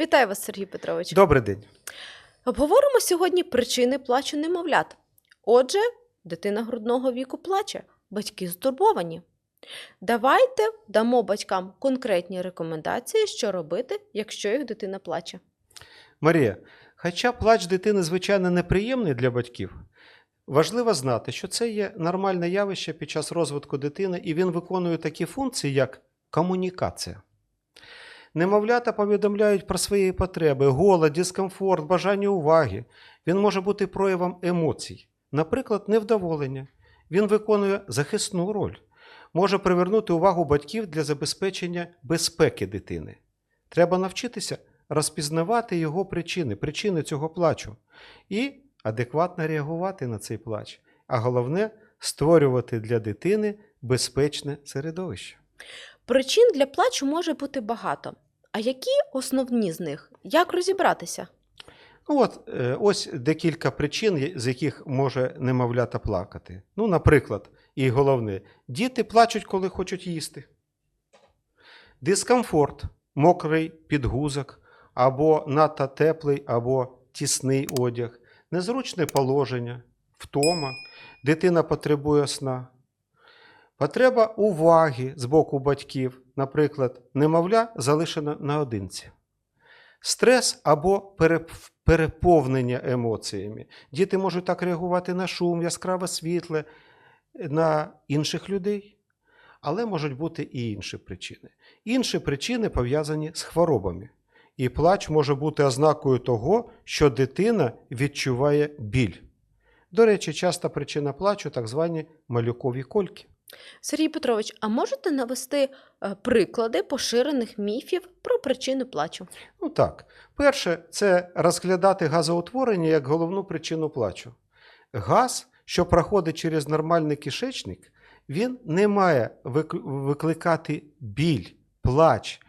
Вітаю вас, Сергій Петрович. Добрий день. Обговоримо сьогодні причини плачу немовлят. Отже, дитина грудного віку плаче, батьки стурбовані. Давайте дамо батькам конкретні рекомендації, що робити, якщо їх дитина плаче. Марія, хоча плач дитини, звичайно, неприємний для батьків, важливо знати, що це є нормальне явище під час розвитку дитини, і він виконує такі функції, як комунікація. Немовлята повідомляють про свої потреби, голод, дискомфорт, бажання уваги. Він може бути проявом емоцій, наприклад, невдоволення. Він виконує захисну роль, може привернути увагу батьків для забезпечення безпеки дитини. Треба навчитися розпізнавати його причини, причини цього плачу, і адекватно реагувати на цей плач. А головне створювати для дитини безпечне середовище. Причин для плачу може бути багато. А які основні з них? Як розібратися? Ну от е, ось декілька причин, з яких може немовлята плакати. Ну, наприклад, і головне, діти плачуть, коли хочуть їсти. Дискомфорт, мокрий підгузок, або надто теплий, або тісний одяг, незручне положення, втома, дитина потребує сна. Потреба уваги з боку батьків, наприклад, немовля залишена наодинці. Стрес або переповнення емоціями. Діти можуть так реагувати на шум, яскраве світле, на інших людей. Але можуть бути і інші причини. Інші причини пов'язані з хворобами. І плач може бути ознакою того, що дитина відчуває біль. До речі, часта причина плачу так звані малюкові кольки. Сергій Петрович, а можете навести е, приклади поширених міфів про причини плачу? Ну так, перше, це розглядати газоутворення як головну причину плачу. Газ, що проходить через нормальний кишечник, він не має викликати біль, плач.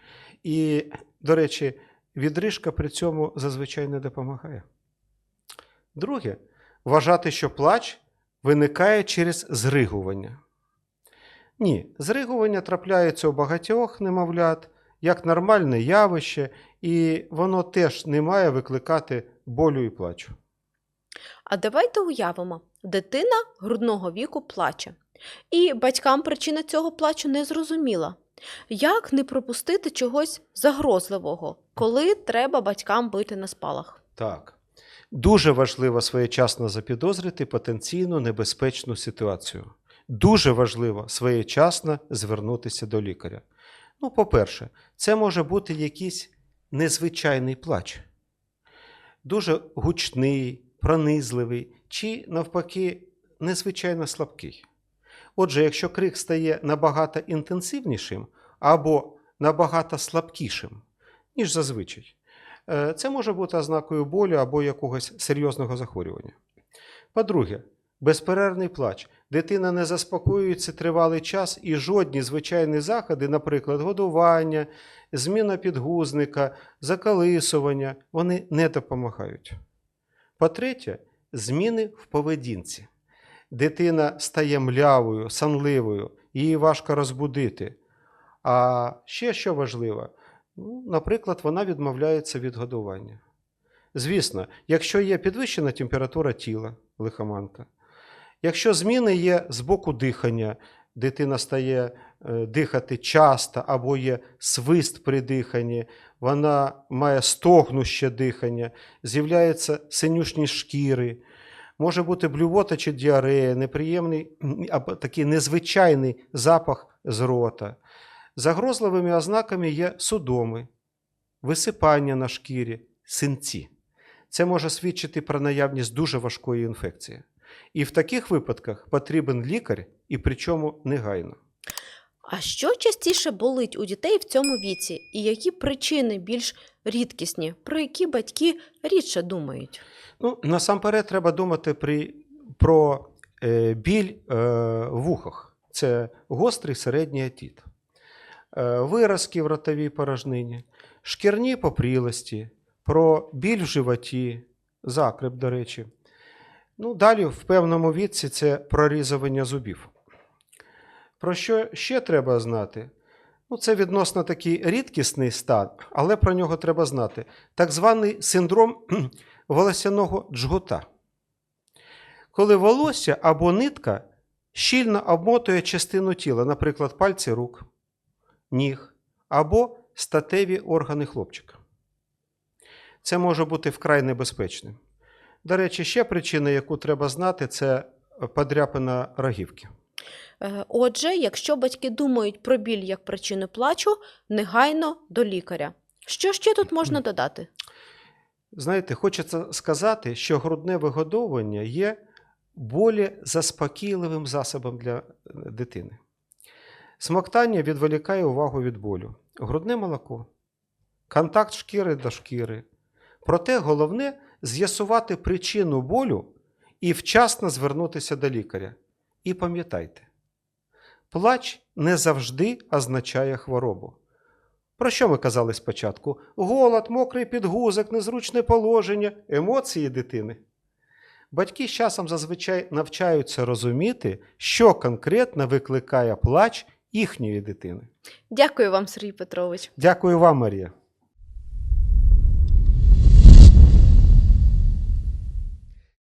І, до речі, відрижка при цьому зазвичай не допомагає. Друге, вважати, що плач виникає через зригування. Ні, зригування трапляється у багатьох немовлят як нормальне явище, і воно теж не має викликати болю і плачу. А давайте уявимо, дитина грудного віку плаче, і батькам причина цього плачу не зрозуміла. Як не пропустити чогось загрозливого, коли треба батькам бити на спалах? Так. Дуже важливо своєчасно запідозрити потенційно небезпечну ситуацію. Дуже важливо своєчасно звернутися до лікаря. Ну, по-перше, це може бути якийсь незвичайний плач, дуже гучний, пронизливий чи, навпаки, незвичайно слабкий. Отже, якщо крик стає набагато інтенсивнішим або набагато слабкішим, ніж зазвичай, е, це може бути ознакою болю або якогось серйозного захворювання. По-друге, безперервний плач. Дитина не заспокоюється тривалий час, і жодні звичайні заходи, наприклад, годування, зміна підгузника, закалисування, вони не допомагають. По-третє, зміни в поведінці. Дитина стає млявою, санливою, її важко розбудити. А ще що важливо, ну, наприклад, вона відмовляється від годування. Звісно, якщо є підвищена температура тіла, лихоманка, якщо зміни є з боку дихання, дитина стає е, дихати часто або є свист при диханні, вона має стогнуще дихання, з'являються синюшні шкіри, може бути блювота чи діарея, неприємний або такий незвичайний запах з рота. Загрозливими ознаками є судоми, висипання на шкірі, синці. Це може свідчити про наявність дуже важкої інфекції. І в таких випадках потрібен лікар, і причому негайно. А що частіше болить у дітей в цьому віці, і які причини більш рідкісні, про які батьки рідше думають? Ну, насамперед треба думати при, про е, біль е, в вухах. Це гострий середній атіт, е, виразки в ротовій порожнині, шкірні попрілості, про біль в животі, закреп, до речі. Ну, далі, в певному віці, це прорізування зубів. Про що ще треба знати? Ну, це відносно такий рідкісний стан, але про нього треба знати. Так званий синдром волосяного джгута. Коли волосся або нитка щільно обмотує частину тіла, наприклад, пальці рук, ніг або статеві органи хлопчика. Це може бути вкрай небезпечним. До речі, ще причина, яку треба знати, це подряпина рогівки. Е, Отже, якщо батьки думають про біль як причину плачу, негайно до лікаря. Що ще тут можна додати? Знаєте, хочеться сказати, що грудне вигодовування є болі заспокійливим засобом для е, дитини. Смоктання відволікає увагу від болю. Грудне молоко, контакт шкіри до шкіри. Проте головне з'ясувати причину болю і вчасно звернутися до лікаря. І пам'ятайте, плач не завжди означає хворобу. Про що ми казали спочатку? Голод, мокрий підгузок, незручне положення, емоції дитини. Батьки з часом зазвичай навчаються розуміти, що конкретно викликає плач їхньої дитини. Дякую вам, Сергій Петрович. Дякую вам, Марія.